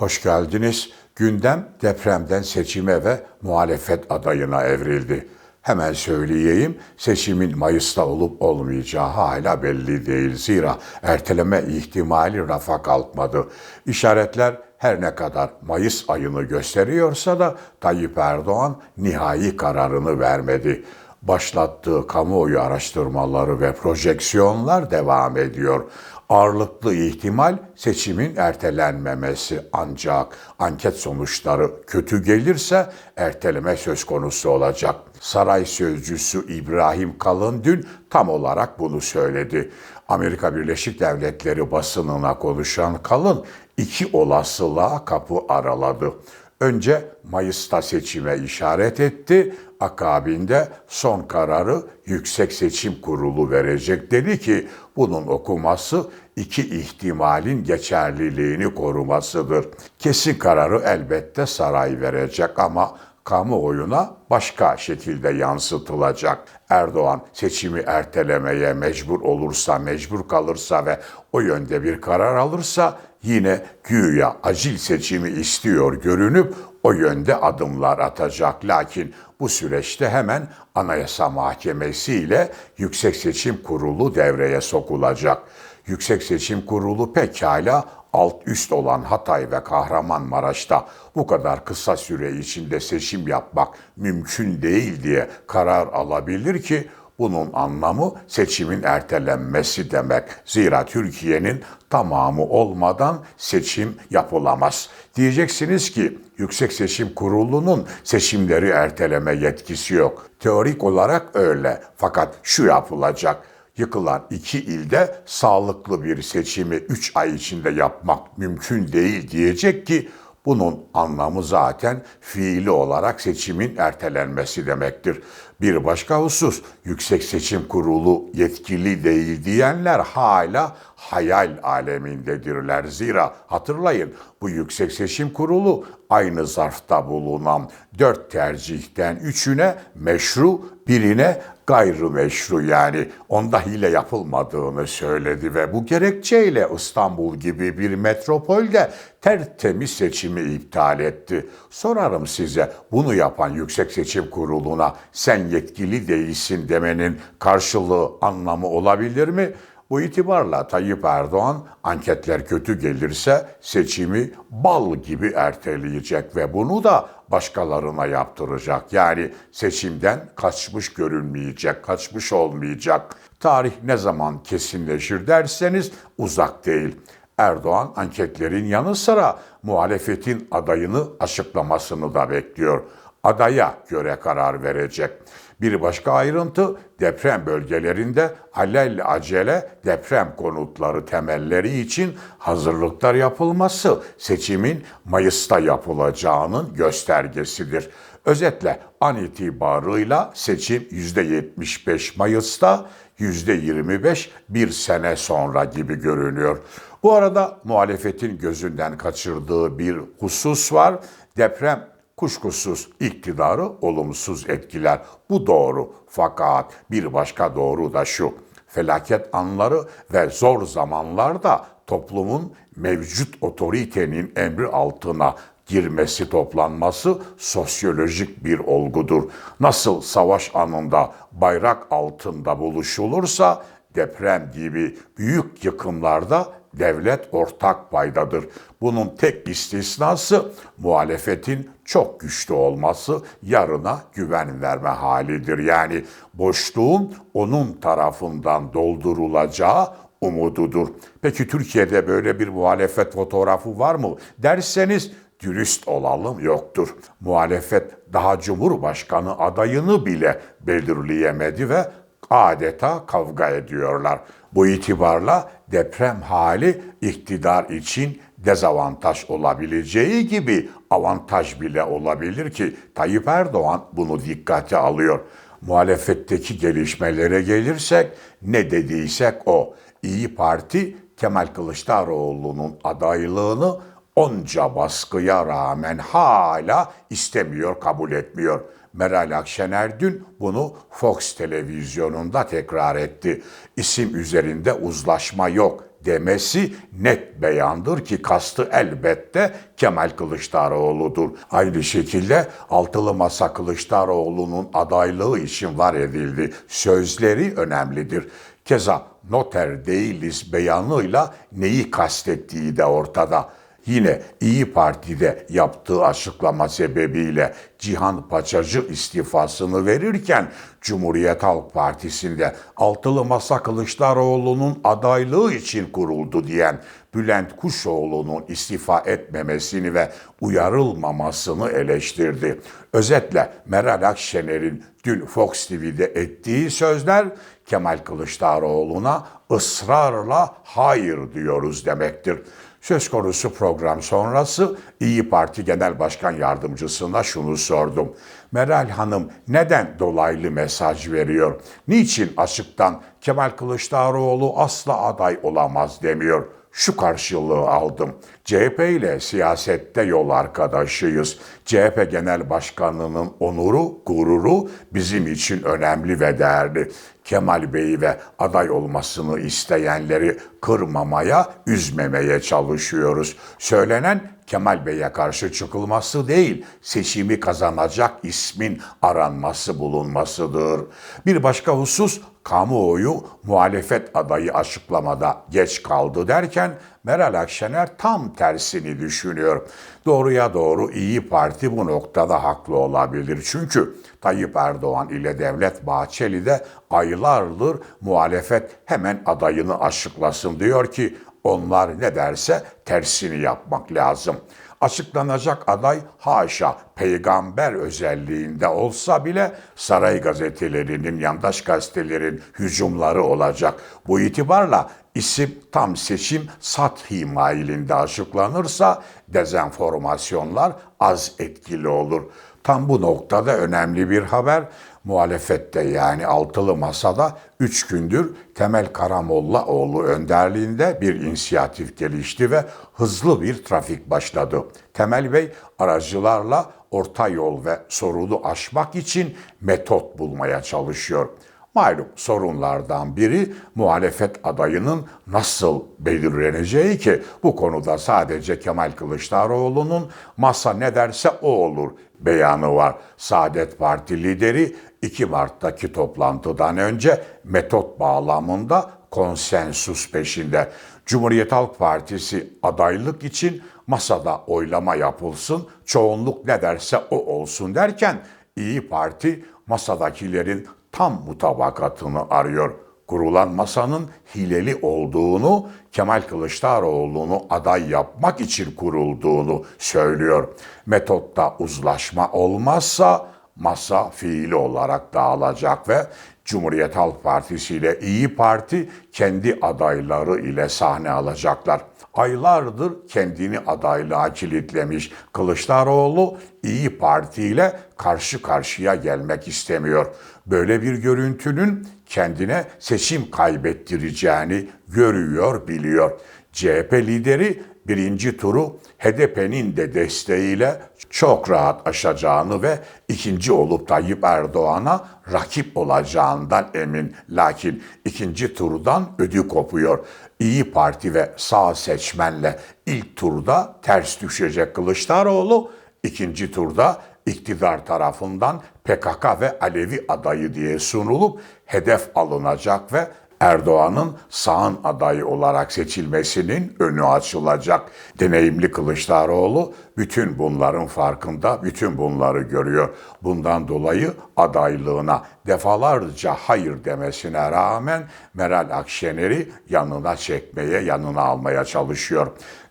Hoş geldiniz. Gündem depremden seçime ve muhalefet adayına evrildi. Hemen söyleyeyim, seçimin Mayıs'ta olup olmayacağı hala belli değil. Zira erteleme ihtimali rafa kalkmadı. İşaretler her ne kadar Mayıs ayını gösteriyorsa da Tayyip Erdoğan nihai kararını vermedi başlattığı kamuoyu araştırmaları ve projeksiyonlar devam ediyor. Ağırlıklı ihtimal seçimin ertelenmemesi ancak anket sonuçları kötü gelirse erteleme söz konusu olacak. Saray sözcüsü İbrahim Kalın dün tam olarak bunu söyledi. Amerika Birleşik Devletleri basınına konuşan Kalın iki olasılığa kapı araladı. Önce Mayıs'ta seçime işaret etti, akabinde son kararı Yüksek Seçim Kurulu verecek dedi ki bunun okuması iki ihtimalin geçerliliğini korumasıdır. Kesin kararı elbette saray verecek ama kamuoyuna başka şekilde yansıtılacak. Erdoğan seçimi ertelemeye mecbur olursa, mecbur kalırsa ve o yönde bir karar alırsa yine güya acil seçimi istiyor görünüp o yönde adımlar atacak. Lakin bu süreçte hemen Anayasa Mahkemesi ile Yüksek Seçim Kurulu devreye sokulacak. Yüksek Seçim Kurulu pekala alt üst olan Hatay ve Kahramanmaraş'ta bu kadar kısa süre içinde seçim yapmak mümkün değil diye karar alabilir ki bunun anlamı seçimin ertelenmesi demek. Zira Türkiye'nin tamamı olmadan seçim yapılamaz. Diyeceksiniz ki Yüksek Seçim Kurulu'nun seçimleri erteleme yetkisi yok. Teorik olarak öyle. Fakat şu yapılacak yıkılan iki ilde sağlıklı bir seçimi 3 ay içinde yapmak mümkün değil diyecek ki bunun anlamı zaten fiili olarak seçimin ertelenmesi demektir. Bir başka husus, Yüksek Seçim Kurulu yetkili değil diyenler hala hayal alemindedirler. Zira hatırlayın bu Yüksek Seçim Kurulu aynı zarfta bulunan dört tercihten üçüne meşru, birine gayrimeşru yani onda hile yapılmadığını söyledi ve bu gerekçeyle İstanbul gibi bir metropolde tertemiz seçimi iptal etti. Sorarım size bunu yapan Yüksek Seçim Kurulu'na sen yetkili değilsin demenin karşılığı anlamı olabilir mi? Bu itibarla Tayyip Erdoğan anketler kötü gelirse seçimi bal gibi erteleyecek ve bunu da başkalarına yaptıracak. Yani seçimden kaçmış görünmeyecek, kaçmış olmayacak. Tarih ne zaman kesinleşir derseniz uzak değil. Erdoğan anketlerin yanı sıra muhalefetin adayını açıklamasını da bekliyor. Adaya göre karar verecek. Bir başka ayrıntı deprem bölgelerinde alel acele deprem konutları temelleri için hazırlıklar yapılması seçimin Mayıs'ta yapılacağının göstergesidir. Özetle an itibarıyla seçim %75 Mayıs'ta, %25 bir sene sonra gibi görünüyor. Bu arada muhalefetin gözünden kaçırdığı bir husus var. Deprem kuşkusuz iktidarı olumsuz etkiler. Bu doğru. Fakat bir başka doğru da şu. Felaket anları ve zor zamanlarda toplumun mevcut otoritenin emri altına girmesi, toplanması sosyolojik bir olgudur. Nasıl savaş anında bayrak altında buluşulursa deprem gibi büyük yıkımlarda devlet ortak paydadır. Bunun tek istisnası muhalefetin çok güçlü olması yarına güven verme halidir. Yani boşluğun onun tarafından doldurulacağı umududur. Peki Türkiye'de böyle bir muhalefet fotoğrafı var mı derseniz dürüst olalım yoktur. Muhalefet daha Cumhurbaşkanı adayını bile belirleyemedi ve adeta kavga ediyorlar. Bu itibarla deprem hali iktidar için dezavantaj olabileceği gibi avantaj bile olabilir ki Tayyip Erdoğan bunu dikkate alıyor. Muhalefetteki gelişmelere gelirsek ne dediysek o. İyi Parti Kemal Kılıçdaroğlu'nun adaylığını onca baskıya rağmen hala istemiyor, kabul etmiyor. Meral Akşener dün bunu Fox televizyonunda tekrar etti. İsim üzerinde uzlaşma yok demesi net beyandır ki kastı elbette Kemal Kılıçdaroğlu'dur. Aynı şekilde Altılı Masa Kılıçdaroğlu'nun adaylığı için var edildi. Sözleri önemlidir. Keza noter değiliz beyanıyla neyi kastettiği de ortada. Yine İyi Parti'de yaptığı açıklama sebebiyle Cihan Paçacı istifasını verirken Cumhuriyet Halk Partisi'nde Altılı Masa Kılıçdaroğlu'nun adaylığı için kuruldu diyen Bülent Kuşoğlu'nun istifa etmemesini ve uyarılmamasını eleştirdi. Özetle Meral Akşener'in dün Fox TV'de ettiği sözler Kemal Kılıçdaroğlu'na ısrarla hayır diyoruz demektir. Söz konusu program sonrası İyi Parti Genel Başkan Yardımcısına şunu sordum. Meral Hanım neden dolaylı mesaj veriyor? Niçin açıktan Kemal Kılıçdaroğlu asla aday olamaz demiyor? Şu karşılığı aldım. CHP ile siyasette yol arkadaşıyız. CHP Genel Başkanı'nın onuru, gururu bizim için önemli ve değerli. Kemal Bey'i ve aday olmasını isteyenleri kırmamaya, üzmemeye çalışıyoruz. Söylenen Kemal Bey'e karşı çıkılması değil, seçimi kazanacak ismin aranması bulunmasıdır. Bir başka husus, kamuoyu muhalefet adayı açıklamada geç kaldı derken Meral Akşener tam tersini düşünüyor. Doğruya doğru İyi Parti bu noktada haklı olabilir. Çünkü Tayyip Erdoğan ile Devlet Bahçeli de aylardır muhalefet hemen adayını açıklasın diyor ki onlar ne derse tersini yapmak lazım. Açıklanacak aday haşa peygamber özelliğinde olsa bile saray gazetelerinin, yandaş gazetelerin hücumları olacak. Bu itibarla isim tam seçim sathi mailinde açıklanırsa dezenformasyonlar az etkili olur. Tam bu noktada önemli bir haber muhalefette yani altılı masada 3 gündür Temel Karamollaoğlu önderliğinde bir inisiyatif gelişti ve hızlı bir trafik başladı. Temel Bey aracılarla orta yol ve sorunu aşmak için metot bulmaya çalışıyor. Malum sorunlardan biri muhalefet adayının nasıl belirleneceği ki bu konuda sadece Kemal Kılıçdaroğlu'nun masa ne derse o olur beyanı var. Saadet Parti lideri 2 Mart'taki toplantıdan önce metot bağlamında konsensus peşinde. Cumhuriyet Halk Partisi adaylık için masada oylama yapılsın, çoğunluk ne derse o olsun derken İyi Parti masadakilerin tam mutabakatını arıyor. Kurulan masanın hileli olduğunu, Kemal Kılıçdaroğlu'nu aday yapmak için kurulduğunu söylüyor. Metotta uzlaşma olmazsa masa fiili olarak dağılacak ve Cumhuriyet Halk Partisi ile İyi Parti kendi adayları ile sahne alacaklar. Aylardır kendini adaylığa kilitlemiş Kılıçdaroğlu İyi Parti ile karşı karşıya gelmek istemiyor. Böyle bir görüntünün kendine seçim kaybettireceğini görüyor, biliyor. CHP lideri birinci turu HDP'nin de desteğiyle çok rahat aşacağını ve ikinci olup Tayyip Erdoğan'a rakip olacağından emin. Lakin ikinci turdan ödü kopuyor. İyi Parti ve sağ seçmenle ilk turda ters düşecek Kılıçdaroğlu, ikinci turda iktidar tarafından PKK ve Alevi adayı diye sunulup hedef alınacak ve Erdoğan'ın sağın adayı olarak seçilmesinin önü açılacak. Deneyimli Kılıçdaroğlu bütün bunların farkında, bütün bunları görüyor. Bundan dolayı adaylığına defalarca hayır demesine rağmen Meral Akşener'i yanına çekmeye, yanına almaya çalışıyor.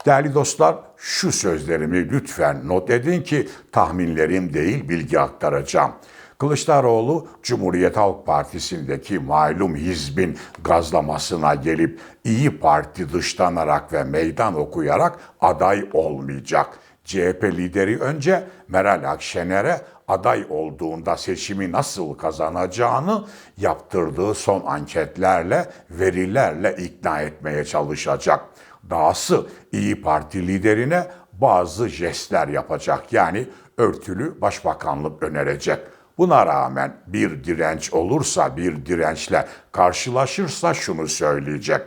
Değerli dostlar, şu sözlerimi lütfen not edin ki tahminlerim değil bilgi aktaracağım. Kılıçdaroğlu Cumhuriyet Halk Partisi'ndeki malum hizbin gazlamasına gelip İyi Parti dışlanarak ve meydan okuyarak aday olmayacak. CHP lideri önce Meral Akşener'e aday olduğunda seçimi nasıl kazanacağını yaptırdığı son anketlerle, verilerle ikna etmeye çalışacak. Dahası İyi Parti liderine bazı jestler yapacak. Yani örtülü başbakanlık önerecek. Buna rağmen bir direnç olursa, bir dirençle karşılaşırsa şunu söyleyecek.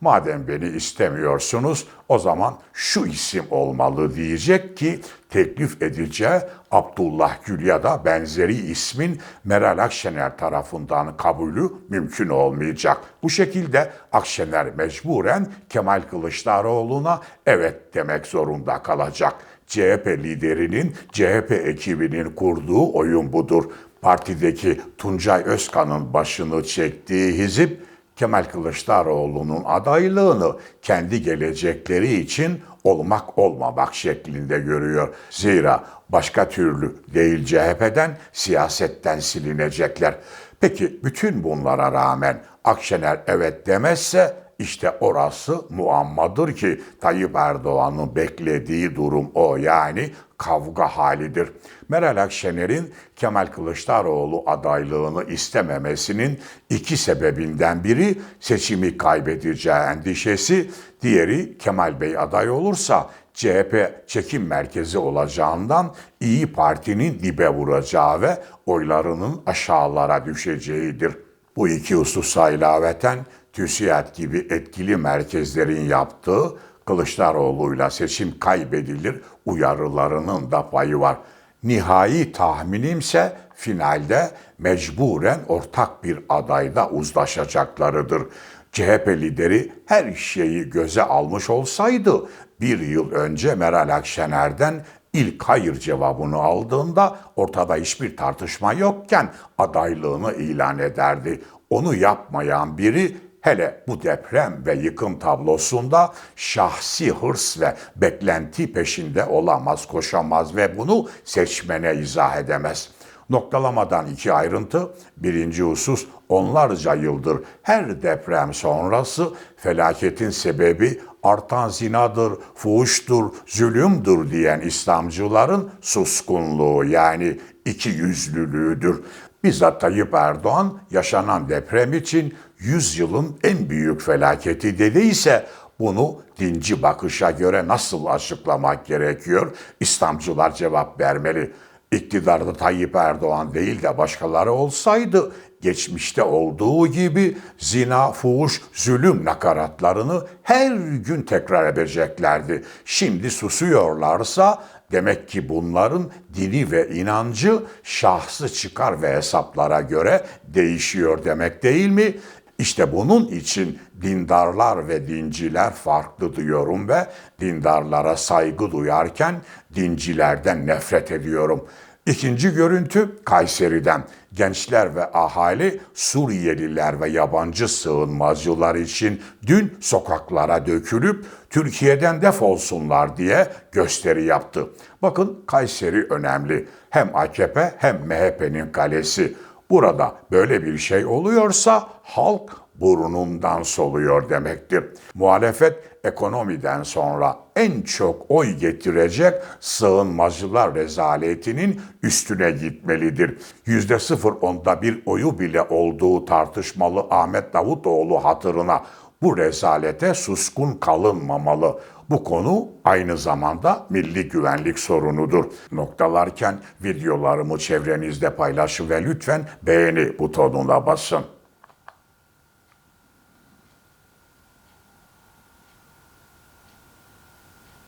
Madem beni istemiyorsunuz o zaman şu isim olmalı diyecek ki teklif edileceği Abdullah Gül ya da benzeri ismin Meral Akşener tarafından kabulü mümkün olmayacak. Bu şekilde Akşener mecburen Kemal Kılıçdaroğlu'na evet demek zorunda kalacak. CHP liderinin CHP ekibinin kurduğu oyun budur. Partideki Tuncay Özkan'ın başını çektiği hizip Kemal Kılıçdaroğlu'nun adaylığını kendi gelecekleri için olmak olmamak şeklinde görüyor. Zira başka türlü değil CHP'den, siyasetten silinecekler. Peki bütün bunlara rağmen Akşener evet demezse işte orası muammadır ki Tayyip Erdoğan'ın beklediği durum o yani kavga halidir. Meral Akşener'in Kemal Kılıçdaroğlu adaylığını istememesinin iki sebebinden biri seçimi kaybedeceği endişesi, diğeri Kemal Bey aday olursa CHP çekim merkezi olacağından İyi Parti'nin dibe vuracağı ve oylarının aşağılara düşeceğidir. Bu iki hususa ilaveten TÜSİAD gibi etkili merkezlerin yaptığı Kılıçdaroğlu'yla seçim kaybedilir uyarılarının da payı var. Nihai tahminimse finalde mecburen ortak bir adayda uzlaşacaklarıdır. CHP lideri her şeyi göze almış olsaydı bir yıl önce Meral Akşener'den ilk hayır cevabını aldığında ortada hiçbir tartışma yokken adaylığını ilan ederdi. Onu yapmayan biri hele bu deprem ve yıkım tablosunda şahsi hırs ve beklenti peşinde olamaz, koşamaz ve bunu seçmene izah edemez. Noktalamadan iki ayrıntı. Birinci husus onlarca yıldır her deprem sonrası felaketin sebebi artan zinadır, fuhuştur, zulümdür diyen İslamcıların suskunluğu yani iki yüzlülüğüdür. Bizzat Tayyip Erdoğan yaşanan deprem için 100 yılın en büyük felaketi dediyse bunu dinci bakışa göre nasıl açıklamak gerekiyor? İslamcılar cevap vermeli. İktidarda Tayyip Erdoğan değil de başkaları olsaydı geçmişte olduğu gibi zina, fuhuş, zulüm nakaratlarını her gün tekrar edeceklerdi. Şimdi susuyorlarsa demek ki bunların dini ve inancı şahsı çıkar ve hesaplara göre değişiyor demek değil mi? İşte bunun için dindarlar ve dinciler farklı diyorum ve dindarlara saygı duyarken dincilerden nefret ediyorum. İkinci görüntü Kayseri'den. Gençler ve ahali Suriyeliler ve yabancı sığınmacılar için dün sokaklara dökülüp Türkiye'den defolsunlar diye gösteri yaptı. Bakın Kayseri önemli. Hem AKP hem MHP'nin kalesi. Burada böyle bir şey oluyorsa halk burnundan soluyor demektir. Muhalefet ekonomiden sonra en çok oy getirecek sığınmacılar rezaletinin üstüne gitmelidir. Yüzde sıfır onda bir oyu bile olduğu tartışmalı Ahmet Davutoğlu hatırına bu rezalete suskun kalınmamalı. Bu konu aynı zamanda milli güvenlik sorunudur. Noktalarken videolarımı çevrenizde paylaşın ve lütfen beğeni butonuna basın.